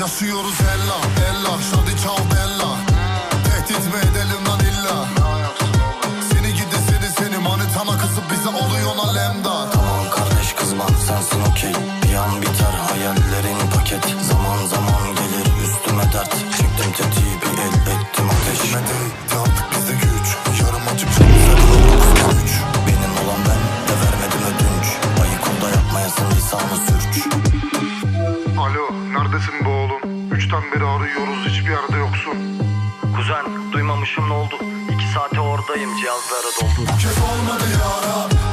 Yaşıyoruz ella ella. Şadi çal bella. Tehdit mi edelim lan illa? Seni gidi seni seni manitana kızıp bize oluyor alemdar Tamam kardeş kızma sensin okey. Bir an biter hayallerin paket. Zaman zaman gelir üstüme dert. Çektim tetiği bir el ettim ateş. Yetmedi artık bizde güç. Yarım açık Benim olan ben de vermedim ödünç. Ayık ol da yapmayasın lisanı sürç Alo, neredesin be oğlum? Üçten beri arıyoruz, hiçbir yerde yoksun. Kuzen duymamışım ne oldu İki saate oradayım cihazlara doldu Kez olmadı yara